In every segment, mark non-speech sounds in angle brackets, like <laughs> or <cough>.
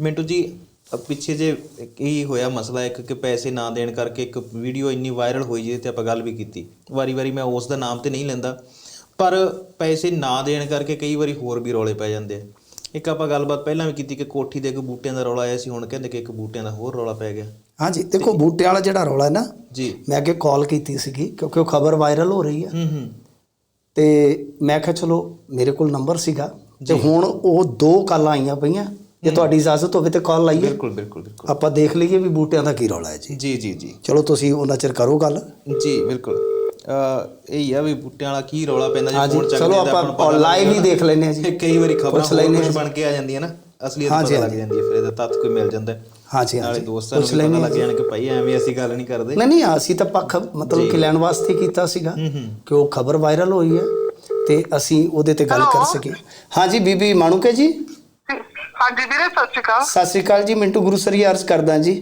ਮਿੰਟੂ ਜੀ ਪਿੱਛੇ ਜੇ ਕੀ ਹੋਇਆ ਮਸਲਾ ਇੱਕ ਕਿ ਪੈਸੇ ਨਾ ਦੇਣ ਕਰਕੇ ਇੱਕ ਵੀਡੀਓ ਇੰਨੀ ਵਾਇਰਲ ਹੋਈ ਜਿਹਦੇ ਤੇ ਆਪਾਂ ਗੱਲ ਵੀ ਕੀਤੀ। ਵਾਰੀ-ਵਾਰੀ ਮੈਂ ਉਸ ਦਾ ਨਾਮ ਤੇ ਨਹੀਂ ਲੈਂਦਾ। ਪਰ ਪੈਸੇ ਨਾ ਦੇਣ ਕਰਕੇ ਕਈ ਵਾਰੀ ਹੋਰ ਵੀ ਰੌਲੇ ਪੈ ਜਾਂਦੇ ਆ। ਇੱਕ ਆਪਾਂ ਗੱਲਬਾਤ ਪਹਿਲਾਂ ਵੀ ਕੀਤੀ ਕਿ ਕੋਠੀ ਦੇ ਇੱਕ ਬੂਟਿਆਂ ਦਾ ਰੌਲਾ ਆਇਆ ਸੀ ਹੁਣ ਕਹਿੰਦੇ ਕਿ ਇੱਕ ਬੂਟਿਆਂ ਦਾ ਹੋਰ ਰੌਲਾ ਪੈ ਗਿਆ। ਹਾਂਜੀ ਦੇਖੋ ਬੂਟੇ ਵਾਲਾ ਜਿਹੜਾ ਰੌਲਾ ਹੈ ਨਾ ਜੀ। ਮੈਂ ਅੱਗੇ ਕਾਲ ਕੀਤੀ ਸੀਗੀ ਕਿਉਂਕਿ ਉਹ ਖਬਰ ਵਾਇਰਲ ਹੋ ਰਹੀ ਹੈ। ਹੂੰ ਹੂੰ। ਤੇ ਮੈਂ ਕਿਹਾ ਚਲੋ ਮੇਰੇ ਕੋਲ ਨੰਬਰ ਸੀਗਾ। ਤੇ ਹੁਣ ਉਹ ਦੋ ਕਾਲਾਂ ਆਈਆਂ ਪਈਆਂ। ਜੇ ਤੁਹਾਡੀ ਇਜਾਜ਼ਤ ਹੋਵੇ ਤੇ ਕਾਲ ਲਾਈਏ। ਬਿਲਕੁਲ ਬਿਲਕੁਲ ਬਿਲਕੁਲ। ਆਪਾਂ ਦੇਖ ਲਈਏ ਵੀ ਬੂਟਿਆਂ ਦਾ ਕੀ ਰੌਲਾ ਹੈ ਜੀ। ਜੀ ਜੀ ਜੀ। ਚਲੋ ਤੁਸੀਂ ਉਹਨਾਂ ਚਿਰ ਕਰੋ ਗੱਲ। ਜੀ ਬਿਲਕੁਲ। ਅ ਇਹ ਹੀ ਆ ਵੀ ਬੂਟਿਆਂ ਵਾਲਾ ਕੀ ਰੌਲਾ ਪੈਂਦਾ ਜੀ ਫੋਨ ਚੱਕਦੇ ਚਲੋ ਆਪਾਂ ਲਾਈਵ ਹੀ ਦੇਖ ਲੈਨੇ ਆ ਜੀ। ਕਈ ਵਾਰੀ ਖਬਰਾਂ ਪੁੱਛ ਹੋਰ ਲੈਂਦੇ ਕੁਝ ਬਣ ਕੇ ਆ ਜਾਂਦੀਆਂ ਨਾ ਅਸਲੀਅਤ ਪਤਾ ਲੱਗ। ਜਾਂਦੀ ਹੈ ਫਿਰ ਇਹਦਾ ਤੱਤ ਕੋਈ ਮਿਲ ਜਾਂਦਾ। ਹੈ। ਹਾਂਜੀ ਨਾਲੇ ਦੋਸਤਾਂ ਨੂੰ ਪਤਾ ਲੱਗ ਜਾਣ ਕਿ ਭਾਈ ਐਵੇਂ ਅਸੀਂ ਗੱਲ ਨਹੀਂ ਕਰਦੇ। ਨਹੀਂ ਨਹੀਂ ਅਸੀਂ ਤਾਂ ਪੱਖ ਮਤਲਬ ਕਿ ਲੈਣ ਵਾਸਤੇ ਕੀਤਾ ਸੀਗਾ ਕਿ ਉਹ ਖਬਰ ਵਾਇਰਲ ਹੋਈ ਹੈ ਤੇ ਅਸੀਂ ਉਹਦੇ ਤੇ ਗੱਲ ਕਰ ਸਕੀਏ। ਹਾਂਜੀ ਬੀਬੀ ਮਾਣੂਕੇ ਜੀ। ਹਾਂਜੀ ਵੀਰੇ ਸਤਿ ਸ਼੍ਰੀ ਅਕਾਲ। ਸਤਿ ਸ੍ਰੀ ਅਕਾਲ ਜੀ ਮਿੰਟੂ ਗੁਰੂਸਰੀ ਅਰਜ਼ ਕਰਦਾ ਜੀ।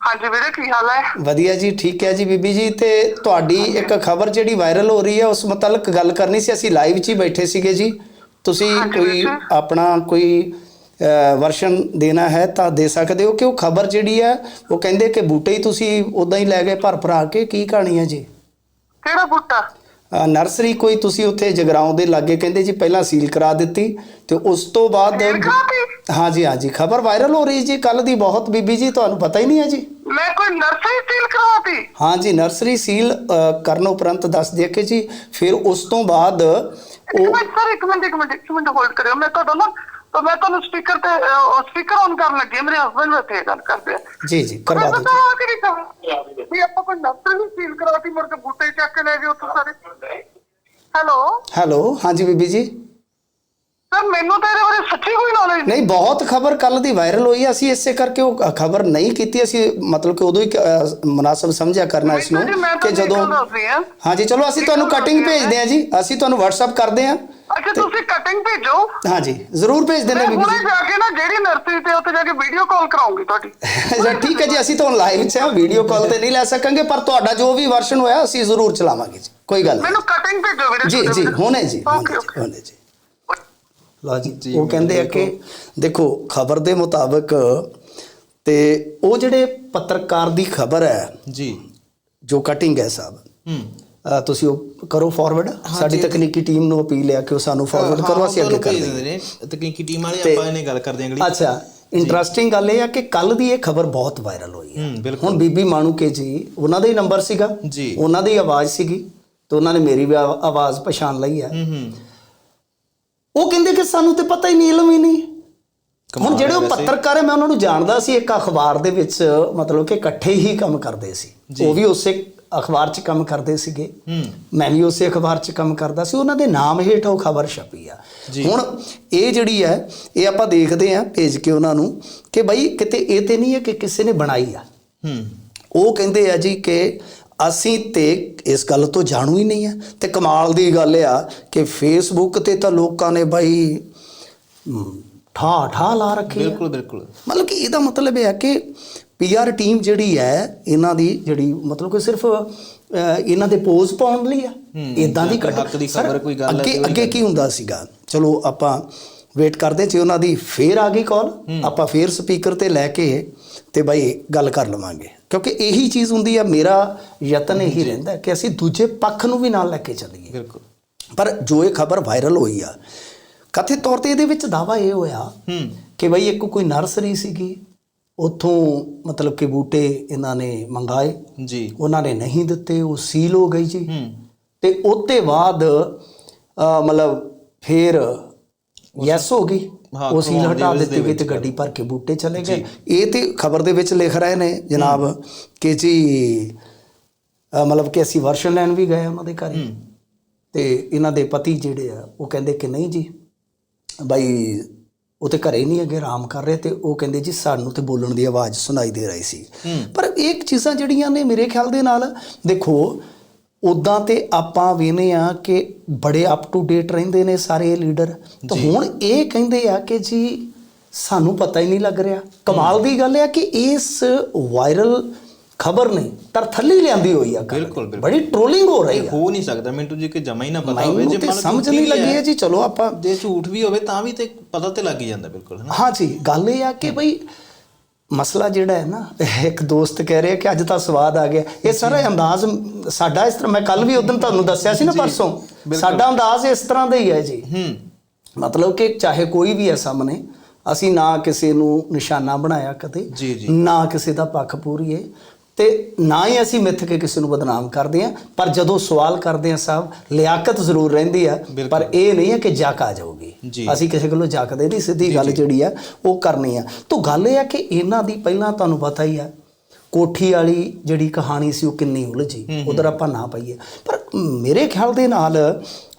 ਹਾਂਜੀ ਵੀਰੇ ਕੀ ਹਾਲ ਹੈ? ਵਧੀਆ ਜੀ ਠੀਕ ਹੈ ਜੀ ਬੀਬੀ ਜੀ। ਤੇ ਤੁਹਾਡੀ ਇੱਕ ਖਬਰ ਜਿਹੜੀ ਵਾਇਰਲ ਹੋ ਰਹੀ ਹੈ ਉਸ ਮੁਤਲਕ ਗੱਲ ਕਰਨੀ ਸੀ। ਅਸੀਂ ਲਾਈਵ 'ਚ ਹੀ ਬੈਠੇ ਸੀਗੇ ਜੀ। ਤੁਸੀਂ ਕੋਈ ਆਪਣਾ ਕੋਈ ਵਰਸ਼ਨ ਦੇਣਾ ਹੈ ਤਾਂ ਦੇ ਸਕਦੇ ਹੋ ਕਿ ਉਹ ਖਬਰ ਜਿਹੜੀ ਹੈ ਉਹ ਕਹਿੰਦੇ ਕਿ ਬੂਟੇ ਹੀ ਤੁਸੀਂ ਉਦਾਂ ਹੀ ਲੈ ਗਏ ਭਰ ਭਰਾ ਕੇ ਕੀ ਕਹਾਣੀ ਹੈ ਜੀ? ਕਿਹੜਾ ਬੂਟਾ? ਨਰਸਰੀ ਕੋਈ ਤੁਸੀਂ ਉੱਥੇ ਜਗਰਾਉਂ ਦੇ ਲਾਗੇ ਕਹਿੰਦੇ ਜੀ ਪਹਿਲਾਂ ਸੀਲ ਕਰਾ ਦਿੱਤੀ ਤੇ ਉਸ ਤੋਂ ਬਾਅਦ ਕਰਾਤੀ? ਹਾਂਜੀ ਹਾਂਜੀ ਖਬਰ ਵਾਇਰਲ ਹੋ ਰਹੀ ਜੀ ਕੱਲ ਦੀ ਬਹੁਤ ਬੀਬੀ ਜੀ ਤੁਹਾਨੂੰ ਪਤਾ ਹੀ ਨਹੀਂ ਹੈ ਜੀ। ਮੈਂ ਕੋਈ ਨਰਸਰੀ ਸੀਲ ਕਰਵਾਤੀ ਹਾਂਜੀ ਨਰਸਰੀ ਸੀਲ ਕਰਨ ਉਪਰੰਤ ਦੱਸ ਦਿਆ ਕਿ ਜੀ ਫਿਰ ਉਸ ਤੋਂ ਬਾਅਦ ਉਹ ਸਰ ਇੱਕ ਮਿੰਟ ਇੱਕ ਮਿੰਟ ਇੱਕ ਮਿੰਟ ਹੋਲਡ ਕਰਿਓ। ਮੈਂ ਤੁਹਾਡਾ ਨਾ ਤਾਂ ਮੈਂ ਤੁਹਾਨੂੰ ਸਪੀਕਰ ਤੇ ਸਪੀਕਰ ਔਨ ਕਰਨ ਲੱਗੀ ਮੇਰੇ ਹਸਬੰਡ ਬੈਠੇ ਗੱਲ ਕਰਦੇ ਆ। ਜੀ ਜੀ ਕਰਵਾ ਦਿਓ ਤਾਂ ਨਹੀਂ ਵੀ ਆਪਾਂ ਕੋਈ ਨਰਸਰੀ ਸੀਲ ਕਰਵਾਤੀ ਮੁੜ ਕੇ ਬੂਟੇ ਚੱਕ ਕੇ ਲੈ ਗਏ ਉੱਥੋਂ ਸਾਰੇ। ਹੈਲੋ? ਹੈਲੋ ਹਾਂਜੀ ਬੀਬੀ ਜੀ। ਸਰ ਮੈਨੂੰ ਤਾਂ ਇਹਦੇ ਬਾਰੇ ਸੱਚੀ ਕੋਈ ਨੌਲੇਜ ਨਹੀਂ ਬਹੁਤ ਖਬਰ ਕੱਲ ਦੀ ਵਾਇਰਲ ਹੋਈ ਹੈ। ਅਸੀਂ ਇਸੇ ਕਰਕੇ ਉਹ ਖਬਰ ਨਹੀਂ ਕੀਤੀ। ਅਸੀਂ ਮਤਲਬ ਕਿ ਉਦੋਂ ਹੀ ਅ, ਮੁਨਾਸਬ ਸਮਝਿਆ ਕਰਨਾ ਇਸ ਨੂੰ ਜੀ, ਮੈਂ ਕਿ ਜਦੋਂ ਹਾਂ। ਹਾਂਜੀ ਚਲੋ ਅਸੀਂ ਤੁਹਾਨੂੰ ਕਟਿੰਗ ਭੇਜਦੇ ਹਾਂ ਜੀ। ਅਸੀਂ ਤੁਹਾਨੂੰ WhatsApp ਕਰਦੇ ਹਾਂ। ਅੱਛਾ ਤੁਸੀਂ ਕਟਿੰਗ ਭੇਜੋ। ਹਾਂਜੀ ਜ਼ਰੂਰ ਭੇਜ ਦਿੰਦੇ ਮੈਂ ਹਾਂ ਬੀਬੀ ਹੁਣੇ ਜੀ। ਜਾ ਕੇ ਨਾ ਜਿਹੜੀ ਨਰਸਰੀ ਤੇ ਉੱਥੇ ਜਾ ਕੇ ਵੀਡੀਓ ਕਾਲ ਕਰਾਉਂਗੀ ਤੁਹਾਡੀ। <laughs> ਅੱਛਾ ਠੀਕ ਹੈ ਜੀ ਅਸੀਂ ਤੁਹਾਨੂੰ ਲਾਈਵ 'ਚ ਵੀਡੀਓ ਕਾਲ ਤੇ ਨਹੀਂ ਲੈ ਸਕਾਂਗੇ ਪਰ ਤੁਹਾਡਾ ਜੋ ਵੀ ਵਰਸ਼ਨ ਹੋਇਆ ਅਸੀਂ ਜ਼ਰੂਰ ਚਲਾਵਾਂਗੇ ਜੀ। ਕੋਈ ਗੱਲ ਨਹੀਂ। ਮੈਨੂੰ ਕਟਿੰਗ ਭੇਜੋ ਵੀਰੇ ਜੀ ਜੀ ਹੁਣੇ ਜੀ ਹੁਣੇ ਓਕੇ ਜੀ ਹੁਣੇ ਜੀ। ਲਓ ਜੀ ਉਹ ਕਹਿੰਦੇ ਆ ਕਿ ਦੇਖੋ ਖਬਰ ਦੇ ਮੁਤਾਬਕ ਤੇ ਉਹ ਜਿਹੜੇ ਪੱਤਰਕਾਰ ਦੀ ਖਬਰ ਹੈ ਜੀ। ਜੋ ਕਟਿੰਗ ਹੈ ਸਾਹਿਬ ਹੂੰ। ਤੁਸੀਂ ਉਹ ਕਰੋ ਫਾਰਵਰਡ ਸਾਡੀ ਤਕਨੀਕੀ ਟੀਮ ਨੂੰ ਅਪੀਲ ਹੈ ਕਿ ਉਹ ਸਾਨੂੰ ਫਾਰਵਰਡ ਕਰੋ ਅਸੀਂ ਅੱਗੇ ਕਰ ਭੇਜ ਦਿੰਦੇ ਦਿੰਦੇ ਨੇ। ਤਕਨੀਕੀ ਟੀਮ ਵਾਲੇ ਆਪਾਂ ਇਹਨੇ ਗੱਲ ਕਰਦੇ ਆਂ ਅਗਲੀ। ਅੱਛਾ ਇੰਟਰਸਟਿੰਗ ਗੱਲ ਇਹ ਆ ਕਿ ਕੱਲ ਦੀ ਇਹ ਖਬਰ ਬਹੁਤ ਵਾਇਰਲ ਹੋਈ ਹੈ। ਹੁਣ ਬੀਬੀ ਮਾਣੂਕੇ ਜੀ ਉਹਨਾਂ ਦਾ ਹੀ ਨੰਬਰ ਸੀਗਾ ਜੀ। ਉਹਨਾਂ ਦੀ ਆਵਾਜ਼ ਸੀਗੀ ਤੇ ਉਹਨਾਂ ਨੇ ਮੇਰੀ ਵੀ ਆਵਾ- ਆਵਾਜ਼ ਪਛਾਣ ਲਈ ਹੈ। ਹੂੰ ਹੂੰ। ਉਹ ਕਹਿੰਦੇ ਕਿ ਸਾਨੂੰ ਤੇ ਪਤਾ ਹੀ ਨਹੀਂ ਇਲਮ ਹੀ ਨਹੀਂ। ਹੁਣ ਜਿਹੜੇ ਉਹ। ਪੱਤਰਕਾਰ ਹੈ ਮੈਂ ਉਹਨਾਂ ਨੂੰ ਜਾਣਦਾ ਸੀ ਇੱਕ ਅਖਬਾਰ ਦੇ ਵਿੱਚ ਮਤਲਬ ਕਿ ਇਕੱਠੇ ਹੀ ਕੰਮ ਕਰਦੇ ਸੀ। ਉਹ ਵੀ ਉਸੇ ਅਖਬਾਰ 'ਚ ਕੰਮ ਕਰਦੇ ਸੀਗੇ। ਮੈਂ ਵੀ ਉਸੇ ਅਖਬਾਰ 'ਚ ਕੰਮ ਕਰਦਾ ਸੀ। ਉਹਨਾਂ ਦੇ ਨਾਮ ਹੇਠ ਉਹ ਖਬਰ ਛਪੀ ਆ। ਹੁਣ ਇਹ ਜਿਹੜੀ ਹੈ ਇਹ ਆਪਾਂ ਦੇਖਦੇ ਆ ਭੇਜ ਕੇ ਉਹਨਾਂ ਨੂੰ ਕਿ ਭਾਈ ਕਿਤੇ ਇਹ ਤੇ ਨਹੀਂ ਹੈ ਕਿ ਕਿਸੇ ਨੇ ਬਣਾਈ ਆ। ਉਹ ਕਹਿੰਦੇ ਆ ਜੀ ਕਿ ਅਸੀਂ ਤੇ ਇਸ ਗੱਲ ਤੋਂ ਜਾਣੂ ਹੀ ਨਹੀਂ ਆ। ਤੇ ਕਮਾਲ ਦੀ ਗੱਲ ਆ ਕਿ ਫੇਸਬੁੱਕ ਤੇ ਤਾਂ ਲੋਕਾਂ ਨੇ ਬਾਈ ਠਾ ਠਾ ਲਾ ਰੱਖੀ ਬਿਲਕੁਲ ਬਿਲਕੁਲ। ਮਤਲਬ ਕਿ ਇਹਦਾ ਮਤਲਬ ਇਹ ਹੈ ਕਿ ਪੀਆਰ ਟੀਮ ਜਿਹੜੀ ਹੈ ਇਹਨਾਂ ਦੀ ਜਿਹੜੀ ਮਤਲਬ ਕਿ ਸਿਰਫ ਇਹਨਾਂ ਦੇ ਪੋਜ਼ ਪਾਉਣ ਲਈ ਆ। ਇਦਾਂ ਦੀ ਹੱਕ ਦੀ ਖਬਰ ਕੋਈ ਗੱਲ ਅੱਗੇ ਅੱਗੇ ਕੀ ਹੁੰਦਾ ਸੀਗਾ? ਚਲੋ ਆਪਾਂ ਵੇਟ ਕਰਦੇ ਜੇ ਉਹਨਾਂ ਦੀ ਫੇਰ ਆ ਗਈ ਕਾਲ ਆਪਾਂ ਫੇਰ ਸਪੀਕਰ ਤੇ ਲੈ ਕੇ ਤੇ ਬਾਈ ਗੱਲ ਕਰ ਲਵਾਂਗੇ। ਕਿਉਂਕਿ ਇਹੀ ਚੀਜ਼ ਹੁੰਦੀ ਆ ਮੇਰਾ ਯਤਨ ਇਹੀ ਰਹਿੰਦਾ ਕਿ ਅਸੀਂ ਦੂਜੇ ਪੱਖ ਨੂੰ ਵੀ ਨਾਲ ਲੈ ਕੇ ਚੱਲੀਏ। ਬਿਲਕੁਲ। ਪਰ ਜੋ ਇਹ ਖਬਰ ਵਾਇਰਲ ਹੋਈ ਆ ਕਥਿਤ ਤੌਰ ਤੇ ਇਹਦੇ ਵਿੱਚ ਦਾਵਾ ਇਹ ਹੋਇਆ ਕਿ ਬਈ ਇੱਕ ਕੋਈ ਨਰਸਰੀ ਸੀਗੀ ਉੱਥੋਂ ਮਤਲਬ ਕਿ ਬੂਟੇ ਇਹਨਾਂ ਨੇ ਮੰਗਾਏ। ਜੀ। ਉਹਨਾਂ ਨੇ ਨਹੀਂ ਦਿੱਤੇ ਉਹ ਸੀਲ ਹੋ ਗਈ ਜੀ। ਤੇ ਉਹਤੇ ਬਾਅਦ ਮਤਲਬ ਫੇਰ ਯੈਸ ਹੋ ਗਈ। ਉਹ ਸੀਲ ਹਟਾ ਦਿੱਤੀ ਗਈ ਤੇ ਗੱਡੀ ਭਰ ਕੇ ਬੂਟੇ ਚਲੇ ਗਏ। ਇਹ ਤੇ ਖਬਰ ਦੇ ਵਿੱਚ ਲਿਖ ਰਹੇ ਨੇ ਜਨਾਬ ਕਿ ਜੀ ਮਤਲਬ ਕਿ ਅਸੀਂ ਵਰਸ਼ਨ ਲੈਣ ਵੀ ਗਏ ਉਹਨਾਂ ਦੇ ਘਰ। ਤੇ ਇਹਨਾਂ ਦੇ ਪਤੀ ਜਿਹੜੇ ਆ ਉਹ ਕਹਿੰਦੇ ਕਿ ਨਹੀਂ ਜੀ ਬਾਈ ਉਹ ਤੇ ਘਰੇ ਨਹੀਂ ਹੈਗੇ ਆਰਾਮ ਕਰ ਰਹੇ ਤੇ ਉਹ ਕਹਿੰਦੇ ਜੀ ਸਾਨੂੰ ਤੇ ਬੋਲਣ ਦੀ ਆਵਾਜ਼ ਸੁਣਾਈ ਦੇ ਰਹੀ ਸੀ। ਪਰ ਇਹ ਚੀਜ਼ਾਂ ਜਿਹੜੀਆਂ ਨੇ ਮੇਰੇ ਖਿਆਲ ਦੇ ਨਾਲ ਦੇਖੋ ਉਦਾਂ ਤੇ ਆਪਾਂ ਵੇਨੇ ਆ ਕਿ ਬੜੇ ਅਪ ਟੂ ਡੇਟ ਰਹਿੰਦੇ ਨੇ ਸਾਰੇ ਲੀਡਰ ਤਾਂ ਹੁਣ ਇਹ ਕਹਿੰਦੇ ਆ ਕਿ ਜੀ ਸਾਨੂੰ ਪਤਾ ਹੀ ਨਹੀਂ ਲੱਗ ਰਿਹਾ। ਕਮਾਲ ਦੀ ਗੱਲ ਹੈ ਕਿ ਇਸ ਵਾਇਰਲ ਖਬਰ ਨਹੀਂ ਤਰ ਥੱਲੇ ਲਿਆਂਦੀ ਹੋਈ ਆ। ਬਿਲਕੁਲ। ਬੜੀ ਟ੍ਰੋਲਿੰਗ ਹੋ ਰਹੀ ਆ। ਹੋ ਨਹੀਂ ਸਕਦਾ। ਮਿੰਟੂ ਜੀ ਕਿ ਜਮਾ ਹੀ ਨਾ ਪਤਾ ਹੋਵੇ। ਜੇ ਮੰਨ ਸਮਝ ਨਹੀਂ ਲੱਗੀ ਹੈ ਜੀ ਚਲੋ ਆਪਾਂ ਜੇ ਝੂਠ ਵੀ ਹੋਵੇ ਤਾਂ ਵੀ ਤੇ ਪਤਾ ਤੇ ਲੱਗ ਹੀ ਜਾਂਦਾ ਬਿਲਕੁਲ ਹਾਂ ਜੀ ਗੱਲ ਇਹ ਆ ਕਿ ਭਈ ਮਸਲਾ ਜਿਹੜਾ ਹੈ ਨਾ ਇੱਕ ਦੋਸਤ ਕਹਿ ਰਿਹਾ ਕਿ ਅੱਜ ਤਾਂ ਸਵਾਦ ਆ ਗਿਆ। ਇਹ ਸਾਰਾ ਅੰਦਾਜ਼ ਸਾਡਾ ਇਸ ਤਰ੍ਹਾਂ ਮੈਂ ਕੱਲ ਵੀ ਉਦੋਂ ਤੁਹਾਨੂੰ ਦੱਸਿਆ ਸੀ ਨਾ ਪਰਸੋਂ। ਸਾਡਾ ਅੰਦਾਜ਼ ਇਸ ਤਰ੍ਹਾਂ ਦਾ ਹੀ ਹੈ ਜੀ। ਹੂੰ। ਮਤਲਬ ਕਿ ਚਾਹੇ ਕੋਈ ਵੀ ਹੈ ਸਾਹਮਣੇ ਅਸੀਂ ਨਾ ਕਿਸੇ ਨੂੰ ਨਿਸ਼ਾਨਾ ਬਣਾਇਆ ਕਦੇ। ਨਾ ਕਿਸੇ ਦਾ ਪੱਖ ਪੂਰੀਏ ਤੇ ਨਾ ਹੀ ਅਸੀਂ ਮਿੱਥ ਕੇ ਕਿਸੇ ਨੂੰ ਬਦਨਾਮ ਕਰਦੇ ਆ ਪਰ ਜਦੋਂ ਸਵਾਲ ਕਰਦੇ ਆ ਸਾਹਿਬ ਲਿਆਕਤ ਜ਼ਰੂਰ ਰਹਿੰਦੀ ਆ। ਪਰ ਇਹ ਨਹੀਂ ਹੈ ਕਿ ਜੱਕ ਆ ਜਾਊਗੀ। ਅਸੀਂ ਕਿਸੇ ਕੋਲੋਂ ਜੱਕਦੇ ਨਹੀਂ ਸਿੱਧੀ ਗੱਲ ਜਿਹੜੀ ਆ ਉਹ ਕਰਨੀ ਆ। ਤਾਂ ਗੱਲ ਇਹ ਆ ਕਿ ਇਹਨਾਂ ਦੀ ਪਹਿਲਾਂ ਤੁਹਾਨੂੰ ਪਤਾ ਹੀ ਆ ਕੋਠੀ ਵਾਲੀ ਜਿਹੜੀ ਕਹਾਣੀ ਸੀ ਉਹ ਕਿੰਨੀ ਉਲਝੀ ਉਧਰ ਆਪਾਂ ਨਾ ਪਈਏ। ਪਰ ਮੇਰੇ ਖਿਆਲ ਦੇ ਨਾਲ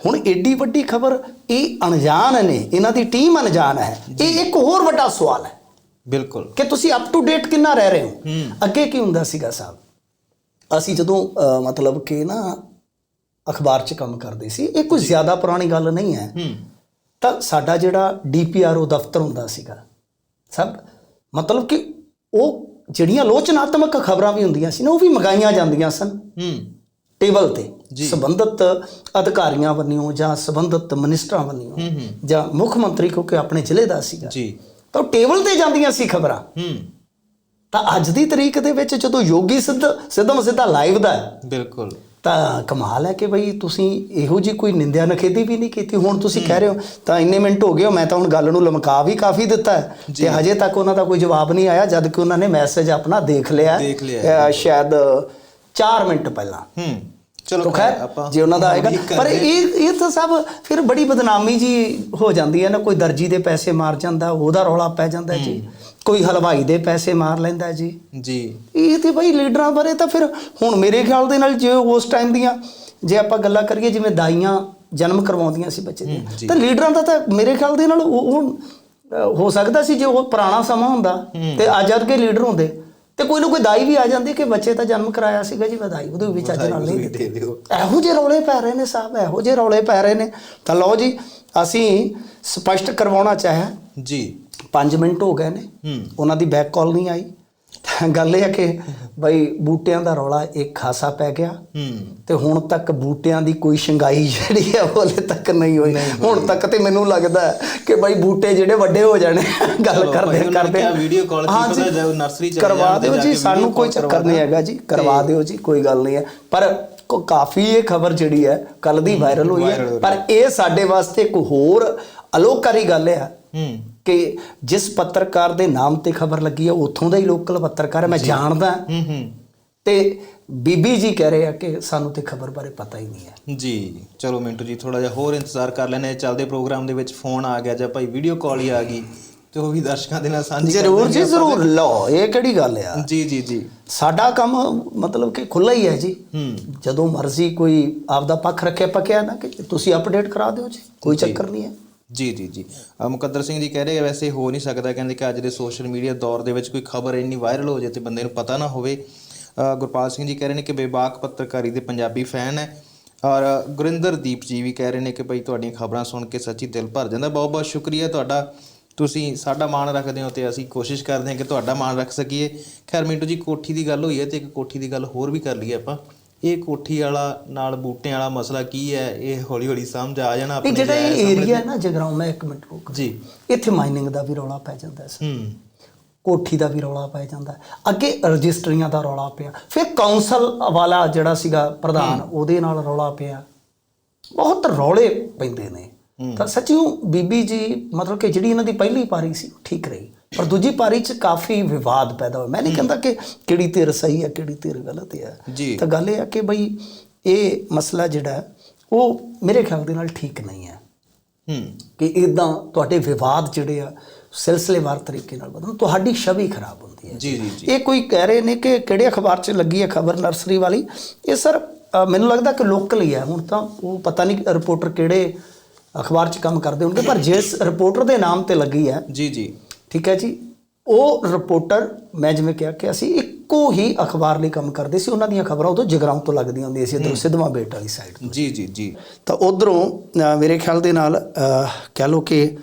ਹੁਣ ਏਡੀ ਵੱਡੀ ਖਬਰ ਇਹ ਅਣਜਾਣ ਨੇ ਇਹਨਾਂ ਦੀ ਟੀਮ ਅਣਜਾਣ ਹੈ। ਇਹ ਇੱਕ ਹੋਰ ਵੱਡਾ ਸਵਾਲ ਹੈ। ਬਿਲਕੁਲ। ਕਿ ਤੁਸੀਂ ਅਪ ਟੂ ਡੇਟ ਕਿੰਨਾ ਰਹਿ ਰਹੇ ਹੋ? ਅੱਗੇ ਕੀ ਹੁੰਦਾ ਸੀਗਾ ਸਾਹਿਬ ਅਸੀਂ ਜਦੋਂ ਮਤਲਬ ਕਿ ਨਾ ਅਖਬਾਰ 'ਚ ਕੰਮ ਕਰਦੇ ਸੀ ਇਹ ਕੋਈ ਜ਼ਿਆਦਾ ਪੁਰਾਣੀ ਗੱਲ ਨਹੀਂ ਹੈ। ਤਾਂ ਸਾਡਾ ਜਿਹੜਾ ਡੀਪੀਆਰਓ ਦਫ਼ਤਰ ਹੁੰਦਾ ਸੀਗਾ ਸਭ ਮਤਲਬ ਕਿ ਉਹ ਜਿਹੜੀਆਂ ਆਲੋਚਨਾਤਮਕ ਖਬਰਾਂ ਵੀ ਹੁੰਦੀਆਂ ਸੀ ਨਾ ਉਹ ਵੀ ਮੰਗਾਈਆਂ ਜਾਂਦੀਆਂ ਸਨ। ਹੂੰ। ਟੇਬਲ ਤੇ। ਸੰਬੰਧਿਤ ਅਧਿਕਾਰੀਆਂ ਵੱਲੋਂ ਜਾਂ ਸੰਬੰਧਿਤ ਮਿਨਿਸਟਰਾਂ ਵੱਲੋਂ ਜਾਂ ਮੁੱਖ ਮੰਤਰੀ ਕਿਉਂਕਿ ਆਪਣੇ ਜ਼ਿਲ੍ਹੇ ਦਾ ਸੀਗਾ। ਜੀ। ਤਾਂ ਟੇਬਲ ਤੇ ਜਾਂਦੀਆਂ ਸੀ ਖਬਰਾਂ। ਹੂੰ। ਤਾਂ ਅੱਜ ਦੀ ਤਰੀਕ ਦੇ ਵਿੱਚ ਜਦੋਂ ਯੋਗੀ ਸਿੱਧ ਸਿੱਧਮ ਸਿੱਧਾ ਲਾਈਵ ਦਾ ਹੈ, ਬਿਲਕੁਲ। ਤਾਂ ਕਮਾਲ ਹੈ ਕਿ ਬਈ ਤੁਸੀਂ ਇਹੋ ਜੀ ਕੋਈ ਨਿੰਦਿਆ ਨਖੇਦੀ ਵੀ ਨਹੀਂ ਕੀਤੀ। ਹੁਣ ਤੁਸੀਂ ਕਹਿ ਰਹੇ ਹੋ ਤਾਂ ਇੰਨੇ ਮਿੰਟ ਹੋ ਗਏ ਹੋ, ਮੈਂ ਤਾਂ ਹੁਣ ਗੱਲ ਨੂੰ ਲਮਕਾ ਵੀ ਕਾਫੀ ਦਿੱਤਾ ਹੈ। ਤੇ ਹਜੇ ਤੱਕ ਉਹਨਾਂ ਦਾ ਕੋਈ ਜਵਾਬ ਨਹੀਂ ਆਇਆ ਜਦ ਕਿ ਉਹਨਾਂ ਨੇ ਮੈਸੇਜ ਆਪਣਾ ਦੇਖ ਲਿਆ ਸ਼ਾਇਦ 4 ਮਿੰਟ ਪਹਿਲਾਂ। ਹੂੰ। ਚਲੋ ਖੈਰ, ਜੇ ਉਹਨਾਂ ਦਾ ਆਏਗਾ। ਪਰ। ਇਹ ਇਹ ਤਾਂ ਸਭ ਫਿਰ ਬੜੀ ਬਦਨਾਮੀ ਜੀ ਹੋ ਜਾਂਦੀ ਹੈ ਨਾ। ਕੋਈ ਦਰਜੀ ਦੇ ਪੈਸੇ ਮਾਰ ਜਾਂਦਾ ਉਹਦਾ ਰੌਲਾ ਪੈ ਜਾਂਦਾ ਜੀ। ਕੋਈ ਹਲਵਾਈ ਦੇ ਪੈਸੇ ਮਾਰ ਲੈਂਦਾ ਜੀ। ਜੀ। ਇਹ ਤੇ ਭਾਈ ਲੀਡਰਾਂ ਬਾਰੇ ਤਾਂ ਫਿਰ ਹੁਣ ਮੇਰੇ ਖਿਆਲ ਦੇ ਨਾਲ ਜੇ ਉਸ ਟਾਈਮ ਦੀਆਂ ਜੇ ਆਪਾਂ ਗੱਲਾਂ ਕਰੀਏ ਜਿਵੇਂ ਦਾਈਆਂ ਜਨਮ ਕਰਵਾਉਂਦੀਆਂ ਸੀ ਬੱਚੇ ਦੇ ਤਾਂ ਲੀਡਰਾਂ ਦਾ ਤਾਂ ਮੇਰੇ ਖਿਆਲ ਦੇ ਨਾਲ ਉਹ ਹੋ ਸਕਦਾ ਸੀ ਜੇ ਉਹ ਪੁਰਾਣਾ ਸਮਾਂ ਹੁੰਦਾ ਤੇ ਅੱਜ ਅੱਜ ਕੇ ਲੀਡਰ ਹੁੰਦੇ। ਤੇ ਕੋਈ ਨਾ ਕੋਈ ਦਾਈ ਵੀ ਆ ਜਾਂਦੀ ਕਿ ਬੱਚੇ ਤਾਂ ਜਨਮ ਕਰਾਇਆ ਸੀਗਾ ਜੀ ਵਧਾਈ ਉਹਦੇ ਵੀ ਚੱਜ ਨਾਲ ਨਹੀਂ ਦਿੱਤੀ। ਇਹੋ ਜਿਹੇ ਰੌਲੇ ਪੈ ਰਹੇ ਨੇ ਸਾਹਿਬ ਇਹੋ ਜਿਹੇ ਰੌਲੇ ਪੈ ਰਹੇ ਨੇ। ਤਾਂ ਲਓ ਜੀ ਅਸੀਂ ਸਪਸ਼ਟ ਕਰਵਾਉਣਾ ਚਾਹਿਆ। ਜੀ। 5 ਮਿੰਟ ਹੋ ਗਏ ਨੇ। ਉਹਨਾਂ ਦੀ ਬੈਕ ਕਾਲ ਨਹੀਂ ਆਈ। ਗੱਲ ਇਹ ਹੈ ਕਿ ਬਈ ਬੂਟਿਆਂ ਦਾ ਰੌਲਾ ਇੱਕ ਖਾਸਾ ਪੈ ਗਿਆ ਹੂੰ। ਤੇ ਹੁਣ ਤੱਕ ਬੂਟਿਆਂ ਦੀ ਕੋਈ ਸ਼ੰਗਾਈ ਜਿਹੜੀ ਹੈ ਉਹ ਹਲੇ ਤੱਕ ਨਹੀਂ ਹੋਈ। ਹੁਣ ਤੱਕ ਤੇ ਮੈਨੂੰ ਲੱਗਦਾ ਹੈ ਕਿ ਬਈ ਬੂਟੇ ਜਿਹੜੇ ਵੱਡੇ ਹੋ ਜਾਣੇ ਗੱਲ ਕਰਦੇ ਕਰਦੇ। ਕਿਹਾ video call ਕੀ ਹਾਂ ਪਤਾ ਜੀ, ਜਦੋਂ nursery ਚਲੇ ਕਰਵਾ ਤੇ ਦਿਓ ਜਾ ਸਾਨੂੰ ਕੋਈ ਚੱਕਰ ਨਹੀਂ ਹੈਗਾ ਜੀ ਕਰਵਾ ਦਿਓ ਜੀ ਕੋਈ ਗੱਲ ਨਹੀਂ ਹੈ। ਪਰ ਕੋ- ਕਾਫੀ ਇਹ ਖਬਰ ਜਿਹੜੀ ਹੈ ਕੱਲ ਦੀ ਵਾਇਰਲ ਹੋਈ ਹੋ। ਪਰ ਇਹ ਸਾਡੇ ਵਾਸਤੇ ਇੱਕ ਹੋਰ ਅਲੋਕਾਰੀ ਗੱਲ ਹੈ। ਹੂੰ। ਕਿ ਜਿਸ ਪੱਤਰਕਾਰ ਦੇ ਨਾਮ ਤੇ ਖਬਰ ਲੱਗੀ ਹੈ ਉੱਥੋਂ ਦਾ ਹੀ ਲੋਕਲ ਪੱਤਰਕਾਰ ਹੈ ਮੈਂ ਜਾਣਦਾ। ਹੂੰ ਹੂੰ। ਤੇ ਬੀਬੀ ਜੀ ਕਹਿ ਰਹੇ ਆ ਕਿ ਸਾਨੂੰ ਤੇ ਖਬਰ ਬਾਰੇ ਪਤਾ ਹੀ ਨਹੀਂ ਹੈ। ਜੀ ਚਲੋ ਮਿੰਟੂ ਜੀ ਥੋੜਾ ਜਿਹਾ ਹੋਰ ਇੰਤਜ਼ਾਰ ਕਰ ਲੈਣੇ ਚੱਲਦੇ ਪ੍ਰੋਗਰਾਮ ਦੇ ਵਿੱਚ ਫੋਨ ਆ ਗਿਆ ਜਾਂ ਭਾਈ ਵੀਡੀਓ ਕਾਲ ਹੀ ਆ ਗਈ। ਤੇ ਉਹ ਵੀ ਦਰਸ਼ਕਾਂ ਦੇ ਨਾਲ ਸਾਂਝੀ ਕਰ ਜ਼ਰੂਰ ਜੀ। ਜ਼ਰੂਰ। ਲਓ ਇਹ ਕਿਹੜੀ ਗੱਲ ਆ? ਜੀ ਜੀ ਜੀ। ਸਾਡਾ ਕੰਮ ਮਤਲਬ ਕਿ ਖੁੱਲਾ ਹੀ ਹੈ ਜੀ। ਹੂੰ। ਜਦੋਂ ਮਰਜ਼ੀ ਕੋਈ ਆਪਦਾ ਪੱਖ ਰੱਖੇ ਪੱਕਿਆ ਨਾ ਕਿ ਤੁਸੀਂ ਅਪਡੇਟ ਕਰਾ ਦਿਓ ਜੀ ਕੋਈ ਚੱਕਰ ਨਹੀਂ ਹੈ। ਜੀ ਜੀ ਜੀ। ਮੁਕੱਦਰ ਸਿੰਘ ਜੀ ਕਹਿ ਰਹੇ ਆ, ਵੈਸੇ ਹੋ ਨਹੀਂ ਸਕਦਾ, ਕਹਿੰਦੇ ਕਿ ਅੱਜ ਦੇ ਸੋਸ਼ਲ ਮੀਡੀਆ ਦੌਰ ਦੇ ਵਿੱਚ ਕੋਈ ਖਬਰ ਇੰਨੀ ਵਾਇਰਲ ਹੋ ਜਾਏ ਤੇ ਬੰਦੇ ਨੂੰ ਪਤਾ ਨਾ ਹੋਵੇ। ਗੁਰਪਾਲ ਸਿੰਘ ਜੀ ਕਹਿ ਰਹੇ ਨੇ ਕਿ ਬੇਬਾਕ ਪੱਤਰਕਾਰੀ ਦੇ ਪੰਜਾਬੀ ਫੈਨ ਹੈ। ਔਰ ਗੁਰਿੰਦਰਦੀਪ ਜੀ ਵੀ ਕਹਿ ਰਹੇ ਨੇ ਕਿ ਭਾਈ ਤੁਹਾਡੀਆਂ ਖਬਰਾਂ ਸੁਣ ਕੇ ਸੱਚੀ ਦਿਲ ਭਰ ਜਾਂਦਾ। ਬਹੁਤ ਬਹੁਤ ਸ਼ੁਕਰੀਆ ਤੁਹਾਡਾ। ਤੁਸੀਂ ਸਾਡਾ ਮਾਣ ਰੱਖਦੇ ਹੋ ਤੇ ਅਸੀਂ ਕੋਸ਼ਿਸ਼ ਕਰਦੇ ਹਾਂ ਕਿ ਤੁਹਾਡਾ ਮਾਣ ਰੱਖ ਸਕੀਏ। ਖੈਰ, ਮਿੰਟੂ ਜੀ ਕੋਠੀ ਦੀ ਗੱਲ ਹੋਈ ਹੈ ਤੇ ਇੱਕ ਕੋਠੀ ਦੀ ਗੱਲ ਹੋਰ ਵੀ ਕਰ ਲਈਏ ਆਪਾਂ। ਇਹ ਕੋਠੀ ਵਾਲਾ ਨਾਲ ਬੂਟਿਆਂ ਵਾਲਾ ਮਸਲਾ ਕੀ ਹੈ? ਇਹ ਹੌਲੀ ਹੌਲੀ ਸਮਝ ਆ ਜਾਣਾ ਆਪਣੇ ਜਿਹੜਾ ਇਹ ਏਰੀਆ ਹੈ ਨਾ ਜਗਰਾਉਂ ਮੈਂ ਇੱਕ ਮਿੰਟ ਰੁਕ। ਜੀ। ਇੱਥੇ ਮਾਈਨਿੰਗ ਦਾ ਵੀ ਰੌਲਾ ਪੈ ਜਾਂਦਾ ਹੈ ਹੂੰ। ਕੋਠੀ ਦਾ ਵੀ ਰੌਲਾ ਪੈ ਜਾਂਦਾ। ਅੱਗੇ ਰਜਿਸਟਰੀਆਂ ਦਾ ਰੌਲਾ ਪਿਆ। ਫਿਰ ਕਾਉਂਸਲ ਵਾਲਾ ਜਿਹੜਾ ਸੀਗਾ ਪ੍ਰਧਾਨ ਉਹਦੇ ਨਾਲ ਰੌਲਾ ਪਿਆ। ਬਹੁਤ ਰੌਲੇ ਪੈਂਦੇ ਨੇ। ਤਾਂ ਸੱਚੀਓ ਬੀਬੀ ਜੀ ਮਤਲਬ ਕਿ ਜਿਹੜੀ ਇਹਨਾਂ ਦੀ ਪਹਿਲੀ ਪਾਰੀ ਸੀ ਉਹ ਠੀਕ ਰਹੀ। ਪਰ ਦੂਜੀ ਪਾਰੀ 'ਚ ਕਾਫੀ ਵਿਵਾਦ ਪੈਦਾ ਹੋਇਆ। ਮੈਂ ਨਹੀਂ ਕਹਿੰਦਾ ਕਿ ਕਿਹੜੀ ਧਿਰ ਸਹੀ ਹੈ ਕਿਹੜੀ ਧਿਰ ਗਲਤ ਹੈ। ਤਾਂ ਗੱਲ ਇਹ ਹੈ ਕਿ ਬਈ ਇਹ ਮਸਲਾ ਜਿਹੜਾ ਉਹ ਮੇਰੇ ਖਿਆਲ ਦੇ ਨਾਲ ਠੀਕ ਨਹੀਂ ਹੈ ਹੂੰ। ਕਿ ਇਦਾਂ ਤੁਹਾਡੇ ਵਿਵਾਦ ਜਿਹੜੇ ਆ ਸਿਲਸਿਲੇਵਾਰ ਤਰੀਕੇ ਨਾਲ ਬਦਲਣ ਤੁਹਾਡੀ ਛਵੀ ਖਰਾਬ ਹੁੰਦੀ ਹੈ। ਜੀ ਜੀ ਜੀ। ਇਹ ਕੋਈ ਕਹਿ ਰਹੇ ਨੇ ਕਿ ਕਿਹੜੇ ਅਖਬਾਰ 'ਚ ਲੱਗੀ ਹੈ ਖਬਰ ਨਰਸਰੀ ਵਾਲੀ? ਇਹ ਸਰ ਮੈਨੂੰ ਲੱਗਦਾ ਕਿ ਲੋਕਲ ਹੀ ਹੈ ਹੁਣ ਤਾਂ ਉਹ ਪਤਾ ਨਹੀਂ ਰਿਪੋਰਟਰ ਕਿਹੜੇ ਅਖਬਾਰ 'ਚ ਕੰਮ ਕਰਦੇ ਹੋਣਗੇ ਪਰ ਜਿਸ ਰਿਪੋਰਟਰ ਦੇ ਨਾਮ ਤੇ ਲੱਗੀ ਹੈ ਜੀ ਜੀ। ਠੀਕ ਹੈ ਜੀ? ਉਹ ਰਿਪੋਰਟਰ ਮੈਂ ਜਿਵੇਂ ਕਿਹਾ ਕਿ ਅਸੀਂ ਇੱਕੋ ਹੀ ਅਖਬਾਰ ਲਈ ਕੰਮ ਕਰਦੇ ਸੀ ਉਹਨਾਂ ਦੀਆਂ ਖਬਰਾਂ ਉਦੋਂ ਜਗਰਾਉਂ ਤੋਂ ਲੱਗਦੀਆਂ ਹੁੰਦੀਆਂ ਸੀ ਇਧਰੋਂ ਸਿੱਧਵਾਂ ਬੇਟ ਵਾਲੀ ਸਾਈਡ ਜੀ ਜੀ ਜੀ। ਤਾਂ ਉਧਰੋਂ ਮੇਰੇ ਖਿਆਲ ਦੇ ਨਾਲ ਕਹਿ ਲਓ ਕਿ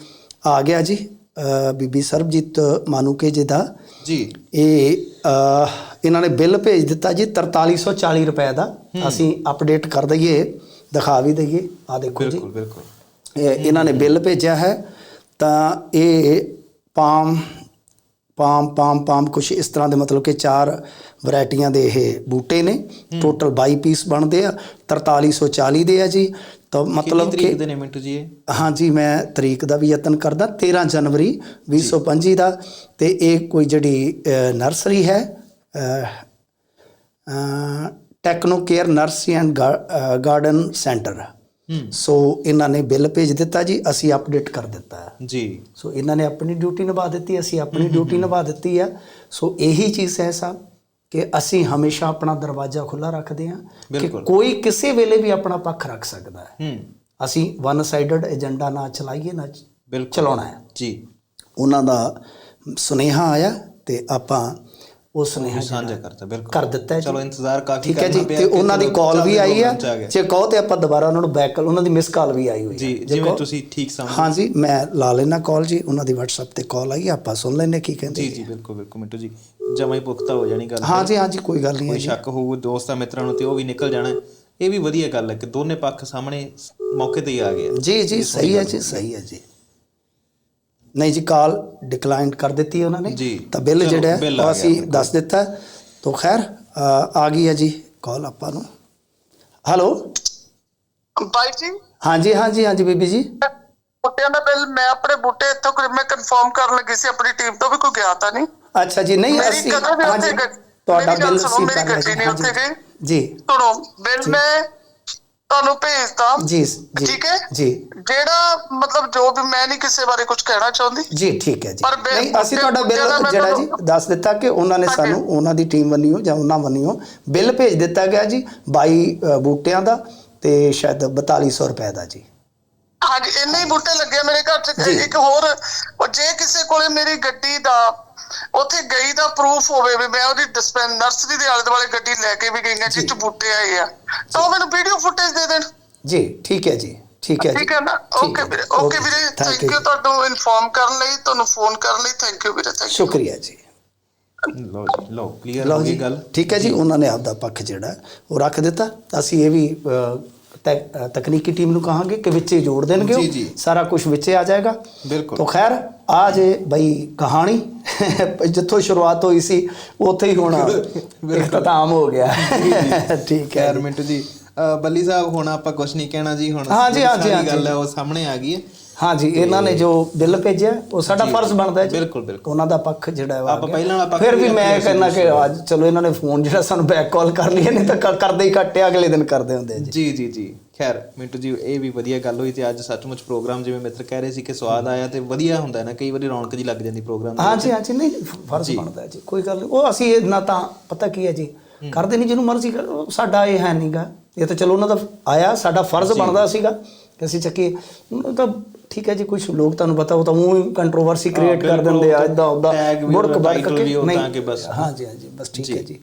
ਆ ਗਿਆ ਜੀ ਬੀਬੀ ਸਰਬਜੀਤ ਮਾਨੂਕੇ ਜੀ ਦਾ। ਜੀ। ਇਹ ਇਹਨਾਂ ਨੇ ਬਿੱਲ ਭੇਜ ਦਿੱਤਾ ਜੀ 4340 ਰੁਪਏ ਦਾ। ਅਸੀਂ ਅਪਡੇਟ ਕਰ ਦਈਏ ਦਿਖਾ ਵੀ ਦਈਏ। ਆ ਦੇਖੋ ਜੀ। ਬਿਲਕੁਲ ਬਿਲਕੁਲ। ਇਹ ਇਹਨਾਂ ਨੇ ਬਿੱਲ ਭੇਜਿਆ ਹੈ। ਤਾਂ ਇਹ ਪਾਮ ਪਾਮ ਪਾਮ ਪਾਮ ਕੁਝ ਇਸ ਤਰ੍ਹਾਂ ਦੇ ਮਤਲਬ ਕਿ ਚਾਰ ਵੈਰਾਈਟੀਆਂ ਦੇ ਇਹ ਬੂਟੇ ਨੇ। ਟੋਟਲ 22 ਪੀਸ ਬਣਦੇ ਆ 4340 ਦੇ ਆ ਜੀ। ਤਾਂ ਮਤਲਬ ਤਰੀਕ ਕਿ ਦੇ ਨੇ ਮਿੰਟੂ ਜੀ ਇਹ? ਹਾਂਜੀ ਮੈਂ ਤਰੀਕ ਦਾ ਵੀ ਯਤਨ ਕਰਦਾ 13 ਜਨਵਰੀ 2025 ਦਾ। ਤੇ ਇਹ ਕੋਈ ਜਿਹੜੀ ਨਰਸਰੀ ਹੈ techno care nursery and garden centre. Hmm so ਇਹਨਾਂ ਨੇ ਬਿੱਲ ਭੇਜ ਦਿੱਤਾ ਜੀ ਅਸੀਂ ਅਪਡੇਟ ਕਰ ਦਿੱਤਾ। ਹੈ ਜੀ। ਸੋ ਇਹਨਾਂ ਨੇ ਆਪਣੀ ਡਿਊਟੀ ਨਿਭਾ ਦਿੱਤੀ ਅਸੀਂ ਆਪਣੀ ਡਿਊਟੀ ਨਿਭਾ ਦਿੱਤੀ ਆ। ਸੋ ਇਹੀ ਚੀਜ਼ ਹੈ ਸਾਹਿਬ ਕਿ ਅਸੀਂ ਹਮੇਸ਼ਾ ਆਪਣਾ ਦਰਵਾਜ਼ਾ ਖੁੱਲਾ ਰੱਖਦੇ ਹਾਂ ਕਿ। ਕੋਈ ਕਿਸੇ ਵੇਲੇ ਵੀ ਆਪਣਾ ਪੱਖ ਰੱਖ ਸਕਦਾ ਹੈ। ਹੂੰ। ਅਸੀਂ ਵਨ ਸਾਈਡਡ ਏਜੰਡਾ ਨਾ ਚਲਾਈਏ ਨਾ ਚਲਾਉਣਾ ਹੈ। ਜੀ। ਉਹਨਾਂ ਦਾ ਸੁਨੇਹਾ ਆਇਆ ਤੇ ਆਪਾਂ ਉਹ ਸੁਨੇਹਾ ਸਾਂਝਾ ਕਰਤਾ ਬਿਲਕੁਲ। ਕਰ ਦਿੱਤਾ ਹੈ ਜੀ। ਚਲੋ ਇੰਤਜ਼ਾਰ ਕਾਫੀ ਠੀਕ ਹੈ ਜੀ ਤੇ ਉਹਨਾਂ ਦੀ ਕਾਲ ਵੀ ਆਈ ਆ। ਜੇ ਕਹੋ ਤੇ ਆਪਾਂ ਦੁਬਾਰਾ ਉਹਨਾਂ ਨੂੰ ਬੈਕ ਉਹਨਾਂ ਦੀ ਮਿਸ ਕਾਲ ਵੀ ਆਈ ਹੋਈ ਜੀ ਹੈ ਜਿਵੇਂ ਤੁਸੀਂ ਠੀਕ ਸਮਝ ਹਾਂਜੀ ਮੈਂ ਲਾ ਲੈਣਾ ਕਾਲ ਜੀ ਉਹਨਾਂ ਦੀ WhatsApp ਤੇ ਕਾਲ ਆਈ ਆਪਾਂ ਸੁਣ ਲੈਨੇ ਕੀ ਕਹਿੰਦੇ ਜੀ ਜੀ। ਬਿਲਕੁਲ ਬਿਲਕੁਲ ਮਿੰਟੂ ਜੀ ਜਮਾਂ ਹੀ ਪੁਖਤਾ ਹੋ ਜਾਣੀ ਗੱਲ। ਹਾਂਜੀ ਹਾਂਜੀ ਕੋਈ ਗੱਲ ਨਹੀਂ ਹੈ ਕੋਈ ਜੀ। ਸ਼ੱਕ ਹੋਊ ਦੋਸਤਾਂ ਮਿੱਤਰਾਂ ਨੂੰ ਤੇ ਉਹ ਵੀ ਨਿਕਲ ਜਾਣਾ। ਹੈ। ਇਹ ਵੀ ਵਧੀਆ ਗੱਲ ਹੈ ਕਿ ਦੋਨੇ ਪੱਖ ਸਾਹਮਣੇ ਮੌਕੇ ਤੇ ਹੀ ਆ ਗਏ। ਜੀ ਜੀ ਸਹੀ ਹੈ ਜੀ ਸਹੀ ਹੈ ਜੀ। ਨਹੀਂ ਜੀ ਕਾਲ ਡਿਕਲਾਈਨ ਕਰ ਦਿੱਤੀ ਉਹਨਾਂ ਨੇ। ਤਾਂ ਬਿੱਲ ਜਿਹੜਾ ਹੈ ਉਹ ਅਸੀਂ ਦੱਸ ਦਿੱਤਾ। ਤਾਂ ਖੈਰ ਆ ਗਈ ਹੈ ਜੀ ਕਾਲ ਆਪਾਂ ਨੂੰ। ਹੈਲੋ? ਬਾਈ ਜੀ? ਹਾਂਜੀ ਹਾਂਜੀ ਹਾਂਜੀ ਬੀਬੀ ਜੀ। ਬੂਟਿਆਂ ਦਾ ਬਿੱਲ ਮੈਂ ਆਪਣੇ ਬੂਟੇ ਇੱਥੋਂ ਕਰ- ਮੈਂ ਕਨਫਰਮ ਕਰਨ ਲੱਗੀ ਸੀ ਆਪਣੀ ਟੀਮ ਤੋਂ ਵੀ ਕੋਈ ਗਿਆ ਤਾਂ ਨਹੀਂ। ਅੱਛਾ ਜੀ ਨਹੀਂ ਅਸੀਂ ਹਾਂਜੀ ਤੁਹਾਡਾ ਬਿੱਲ ਸੀ ਮੇਰੀ ਗੱਡੀ ਨਹੀਂ ਉੱਥੇ। ਗਈ। ਜੀ। ਸੁਣੋ ਬਿੱਲ ਮੈਂ ਤੁਹਾਨੂੰ ਭੇਜਦਾ ਜੀ ਜੀ ਠੀਕ ਹੈ? ਜੀ। ਜਿਹੜਾ ਮਤਲਬ ਜੋ ਵੀ ਮੈਂ ਨਹੀਂ ਕਿਸੇ ਬਾਰੇ ਕੁਝ ਕਹਿਣਾ ਚਾਹੁੰਦੀ। ਜੀ ਠੀਕ ਹੈ ਜੀ। ਨਹੀਂ ਅਸੀਂ ਤੁਹਾਡਾ ਬਿੱਲ ਜਿਹੜਾ ਜੀ ਦੱਸ ਦਿੱਤਾ ਕਿ ਉਹਨਾਂ ਨੇ। ਸਾਨੂੰ ਉਹਨਾਂ ਦੀ ਟੀਮ ਵੱਲੋਂ ਜਾਂ ਉਹਨਾਂ ਵੱਲੋਂ ਬਿੱਲ ਭੇਜ ਦਿੱਤਾ ਗਿਆ ਜੀ 22 ਅ, ਬੂਟਿਆਂ ਦਾ ਤੇ ਸ਼ਾਇਦ 4200 ਰੁਪਏ ਦਾ ਜੀ। ਹਾਂਜੀ ਇੰਨੇ ਹੀ ਬੂਟੇ ਲੱਗੇ ਆ ਮੇਰੇ ਘਰ ਚ। ਇੱਕ ਹੋਰ ਉਹ ਜੇ ਕਿਸੇ ਕੋਲੇ ਮੇਰੀ ਗੱਡੀ ਦਾ ਉੱਥੇ ਗਈ ਦਾ ਪ੍ਰੂਫ ਹੋਵੇ ਵੀ ਮੈਂ ਉਹਦੀ ਡਿਸਪੈਂਸ ਨਰਸਰੀ ਦੇ ਆਲੇ ਦੁਆਲੇ ਗੱਡੀ ਲੈ ਕੇ ਵੀ ਗਈ ਆ ਜਿਸ ਚ ਬੂਟੇ ਆਏ ਆ। ਤਾਂ ਉਹ ਮੈਨੂੰ ਵੀਡੀਓ ਫੁਟੇਜ ਦੇ ਦੇਣ। ਜੀ ਠੀਕ ਹੈ ਜੀ ਠੀਕ ਹੈ ਜੀ। ਠੀਕ ਹੈ ਨਾ? ਓਕੇ। ਵੀਰੇ ਓਕੇ ਵੀਰੇ ਥੈਂਕ. ਯੂ ਤੁਹਾਨੂੰ ਇਨਫੋਰਮ ਕਰਨ ਲਈ ਤੁਹਾਨੂੰ ਫੋਨ ਕਰਨ ਲਈ ਥੈਂਕ ਯੂ ਵੀਰੇ ਥੈਂਕ ਯੂ ਸ਼ੁਕਰੀਆ ਜੀ। ਲਓ ਜੀ ਲਓ ਕਲੀਅਰ ਹੋ ਗਈ ਗੱਲ। ਠੀਕ ਹੈ ਜੀ ਉਹਨਾਂ ਨੇ ਆਪਦਾ ਪੱਖ ਜਿਹੜਾ ਉਹ ਰੱਖ ਦਿੱਤਾ। ਅਸੀਂ ਇਹ ਵੀ ਤਕਨੀਕੀ ਟੀਮ ਨੂੰ ਕਹਾਂਗੇ ਕਿ ਵਿੱਚੇ ਜੋੜ ਦੇਣਗੇ। ਜੀ, ਜੀ। ਸਾਰਾ ਕੁਝ ਵਿੱਚੇ ਆ ਜਾਏਗਾ ਬਿਲਕੁਲ। ਤਾਂ ਖੈਰ ਆ ਜੇ ਬਈ ਕਹਾਣੀ <laughs> ਜਿੱਥੋਂ ਸ਼ੁਰੂਆਤ ਹੋਈ ਸੀ ਉੱਥੇ ਹੀ ਹੁਣ ਇਖਤਤਾਮ ਹੋ ਗਿਆ ਠੀਕ ਹੈ ਖੈਰ ਮਿੰਟੂ ਜੀ ਅ, ਬੱਲੀ ਸਾਹਿਬ ਹੁਣ ਆਪਾਂ ਕੁਝ ਨਹੀਂ ਕਹਿਣਾ ਜੀ ਹੁਣ ਸਾਰੀ ਹਾਂਜੀ। ਗੱਲ ਹੈ ਉਹ ਸਾਹਮਣੇ ਆ ਗਈ ਹੈ ਹਾਂਜੀ ਇਹਨਾਂ ਨੇ ਜੋ ਬਿੱਲ ਭੇਜਿਆ ਉਹ ਸਾਡਾ ਫਰਜ਼ ਬਣਦਾ ਹੈ ਜੀ। ਬਿਲਕੁਲ, ਬਿਲਕੁਲ। ਉਹਨਾਂ ਦਾ ਪੱਖ ਜਿਹੜਾ ਆ ਆਪਾਂ। ਪਹਿਲਾਂ ਵਾਲਾ ਪੱਖ ਫਿਰ ਵੀ ਵੀ ਮੈਂ ਕਹਿੰਦਾ ਕਿ। ਅੱਜ ਚਲੋ ਇਹਨਾਂ ਨੇ ਫੋਨ ਜਿਹੜਾ ਸਾਨੂੰ ਬੈਕ ਕਾਲ ਕਰ ਲਈ ਨਹੀਂ ਤਾਂ ਕ- ਕਰਦੇ ਹੀ ਕੱਟਿਆ ਅਗਲੇ ਦਿਨ ਕਰਦੇ ਹੁੰਦੇ ਆ ਜੀ। ਜੀ ਜੀ ਜੀ। ਖੈਰ ਮਿੰਟੂ ਜੀ ਇਹ ਵੀ ਵਧੀਆ ਗੱਲ ਹੋਈ ਤੇ ਅੱਜ ਸੱਚਮੁੱਚ ਪ੍ਰੋਗਰਾਮ ਜਿਵੇਂ ਮਿੱਤਰ ਕਹਿ ਰਹੇ ਸੀ ਕਿ ਸਵਾਦ ਆਇਆ ਤੇ ਵਧੀਆ ਹੁੰਦਾ ਹੈ ਨਾ ਕਈ ਵਾਰੀ ਰੌਣਕ ਜੀ ਲੱਗ ਜਾਂਦੀ ਪ੍ਰੋਗਰਾਮ ਹਾਂਜੀ ਹਾਂਜੀ ਨਹੀਂ ਫ- ਫਰਜ਼ ਬਣਦਾ ਹੈ ਜੀ ਕੋਈ ਗੱਲ ਨਹੀਂ। ਉਹ ਅਸੀਂ ਇਹ ਨਾ ਤਾਂ ਪਤਾ ਕੀ ਹੈ ਜੀ ਕਰਦੇ ਨਹੀਂ ਜਿਹਨੂੰ ਮਰਜ਼ੀ ਕਰ ਉਹ ਸਾਡਾ ਇਹ ਹੈ ਨਹੀਂਗਾ ਇਹ ਤਾਂ ਚਲੋ ਉਹਨਾਂ ਦਾ ਆਇਆ ਸਾਡਾ ਫਰਜ਼ ਬਣਦਾ ਸੀਗਾ ਕਿ ਅਸੀਂ ਚੱਕੀ ਤਾਂ ਠੀਕ ਹੈ ਜੀ ਕੁਝ ਲੋਕ ਤੁਹਾਨੂੰ ਪਤਾ ਉਹ ਤਾਂ ਉਹ ਕੰਟਰੋਵਰਸੀ ਕ੍ਰੀਏਟ ਕਰ ਦਿੰਦੇ ਆ ਇਦਾਂ ਉਦਾਂ ਬੁੜਕ ਬੜਕ ਕੇ ਨਹੀਂ ਤਾਂ ਕਿ ਬਸ। ਹਾਂਜੀ ਹਾਂਜੀ ਬਸ ਠੀਕ ਹੈ ਜੀ।